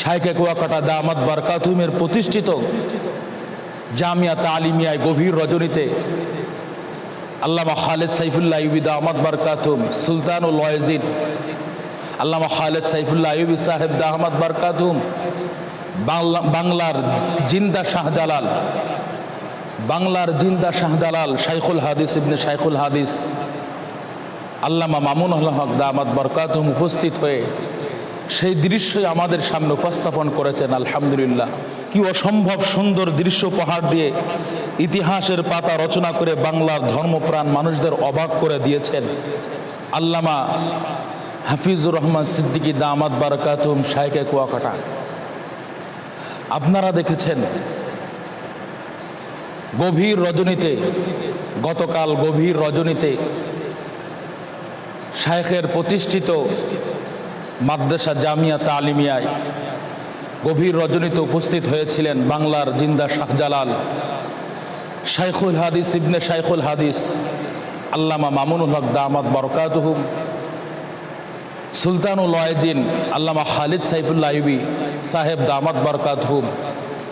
শাইকে কুয়াকাটা দামাত বারকাতুমের প্রতিষ্ঠিত জামিয়া তালিমিয়ায় গভীর রজনীতে আল্লামা খালেদ সাইফুল্লাহ ইউবি দামাত বারকাতুম, সুলতানুল ওয়াজিদ আল্লামা খালেদ সাইফুল্লাহ ইউবি সাহেব দাহমাদ বারকাতুম, বাংলা বাংলার জিন্দা শাহজালাল, বাংলার জিন্দা শাহজালাল শাইখুল হাদিস ইবনে শাইখুল হাদিস, আল্লামা মামুন হক দামাত বরকাতুম উপস্থিত হয়ে সেই দৃশ্যই আমাদের সামনে উপস্থাপন করেছেন, আলহামদুলিল্লাহ। কি অসম্ভব সুন্দর দৃশ্য পাহাড় দিয়ে ইতিহাসের পাতা রচনা করে বাংলার ধর্মপ্রাণ মানুষদের অবাক করে দিয়েছেন। আল্লামা হাফিজুর রহমান সিদ্দিকী দামাত বারকাতুম শাইকে কুয়াকাটা। আপনারা দেখেছেন, গভীর রজনীতে, গতকাল গভীর রজনীতে শায়েখের প্রতিষ্ঠিত মাদ্রাসা জামিয়া তালিমিয়ায় গভীর রজনীতে উপস্থিত হয়েছিলেন বাংলার জিন্দা শাহজালাল। শাইখুল হাদিস ইবনে শাইখুল হাদিস, আল্লামা মামুনুল হক দামাত বরকাতহুম সুলতানুল ওয়াজিন আল্লামা খালিদ সাইফুল্লাহ ইবি সাহেব দামাত বরকাতহুম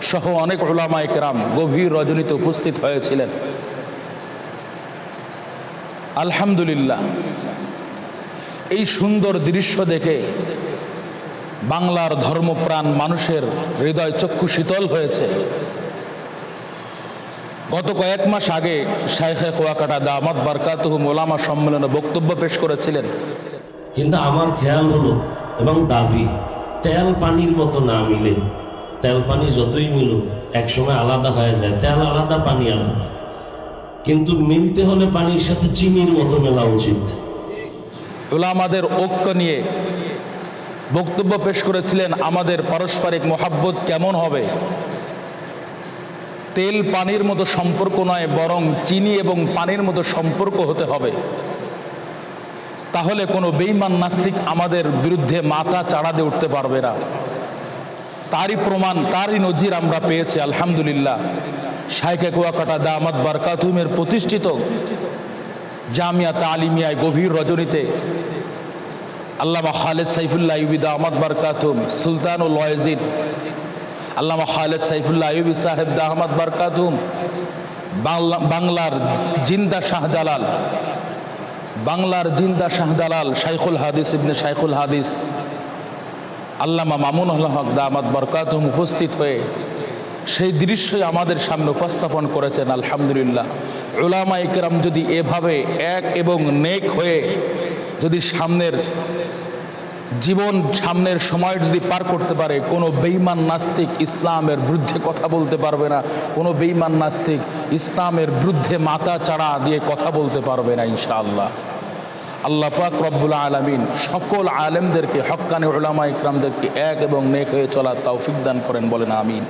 সহ অনেক ওলামা একরাম গভীর রজনীতে উপস্থিত হয়েছিলেন। আলহামদুলিল্লাহ। এই সুন্দর দৃশ্য দেখে বাংলার ধর্মপ্রাণ মানুষের হৃদয় চক্ষু শীতল হয়েছে। গত কয়েক মাস আগে শাইখে কোয়াকাটা দামাত বারকাতহুম ওলামা সম্মেলনে বক্তব্য পেশ করেছিলেন। কিন্তু আমার খেয়াল হলো এবং দাবি, তেল পানির মতো না মিলে। তেল পানি যতই মিলুক, একসময় আলাদা হয়ে যায়। তেল আলাদা, পানি আলাদা। কিন্তু মিলতে হলে পানির সাথে চিনির মতো মেলা উচিত। ওলামাদের ঐক্য নিয়ে বক্তব্য পেশ করেছিলেন আমাদের পারস্পরিক মোহাব্বত কেমন হবে? তেল পানির মতো সম্পর্ক নয়, বরং চিনি এবং পানির মতো সম্পর্ক হতে হবে। তাহলে কোনো বেইমান নাস্তিক আমাদের বিরুদ্ধে মাথা চাড়া দিয়ে উঠতে পারবে না। তারই প্রমাণ, তারই নজির আমরা পেয়েছি, আলহামদুলিল্লাহ। শাইকে কুয়াকাটা দামাত বারকাতুমের প্রতিষ্ঠিত জামিয়া তালিমিয়ায় গভীর রজনীতে। আল্লামা খালেদ সাইফুল্লাহ ইউবি দামাত বারকাতুম, সুলতানুল ওয়াজিদ আল্লামা খালেদ সাইফুল্লাহ ইউবি সাহেব দাহমাদ বারকাতুম, বাংলা বাংলার জিন্দা শাহজালাল। বাংলার জিন্দা শাহজালাল, শাইখুল হাদিস ইবনে শাইখুল হাদিস। আল্লামা মামুন হক দামাত বরকাতুম উপস্থিত হয়ে সেই দৃশ্যই আমাদের সামনে উপস্থাপন করেছেন, আলহামদুলিল্লাহ। ওলামা ইকরাম যদি এভাবে এক এবং নেক হয়ে যদি সামনের জীবন, সামনের সময় যদি পার করতে পারে, কোনো বেইমান নাস্তিক ইসলামের বিরুদ্ধে কথা বলতে পারবে না, কোনো বেইমান নাস্তিক ইসলামের বিরুদ্ধে মাথা চাড়া দিয়ে কথা বলতে পারবে না, ইনশাআল্লাহ। আল্লাহ পাক রব্বুল আলমিন সকল আলেমদেরকে হক্কানি ওলামা ইকরামদেরকে এক এবং নেক হয়ে চলার তৌফিক দান করেন, বলেন আমিন।